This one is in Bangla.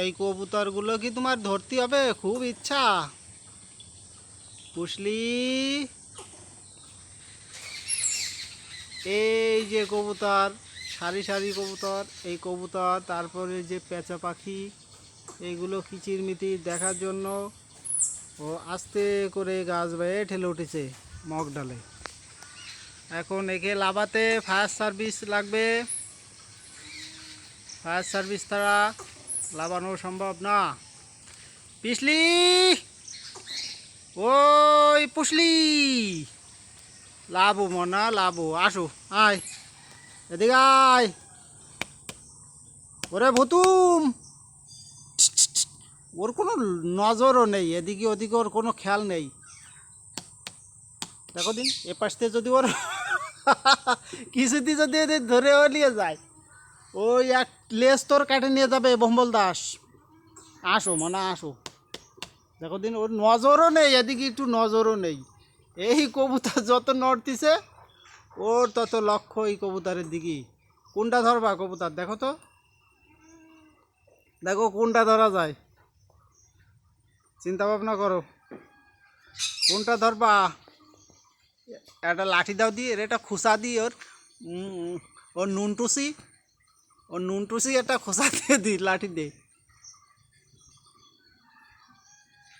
এই কবুতরগুলো কি তোমার ধরতে হবে? খুব ইচ্ছা। পুষলি এই যে কবুতর, সারি সারি কবুতর, এই কবুতর, তারপরে যে পেঁচা পাখি এইগুলো কিচিরমিচির দেখার জন্য ও আস্তে করে গাছ বেয়ে ঠেলে উঠেছে মগ ডালে। এখন একে লাভাতে ফায়ার সার্ভিস লাগবে। ফায়ার সার্ভিস ছাড়া লাভানো সম্ভব না। পিসলি! ওই পুষলি লাভো মনা লাভো আসো, আয়। এদিকে আয়। ওরে ভুতুম! ওর কোনো নজরও নেই, এদিকে ওদিকে ওর কোনো খেয়াল নেই। দেখো দিন এ পাশ থেকে যদি ওর কিছুদি যদি ধরেও নিয়ে যায়। ওই এক লেজ তোর কাটে নিয়ে যাবে বম্বল দাস। আসো মনে, আসো। দেখো দিন, ওর নজরও নেই, এদিকে একটু নজরও নেই। এই কবুতর যত নড়তিছে, ওর তত লক্ষ্য এই কবুতরের দিকে কোনটা ধরবা কবুতর, দেখো তো। দেখো কোনটা ধরা যায়। চিন্তা ভাবনা করো। কোনটা ধরবা? একটা লাঠি দাও দিয়ে একটা খোসা দিই ওর ওর নুন টুসি ওর নুন টুসি একটা খোসাতে দিই লাঠি দিয়ে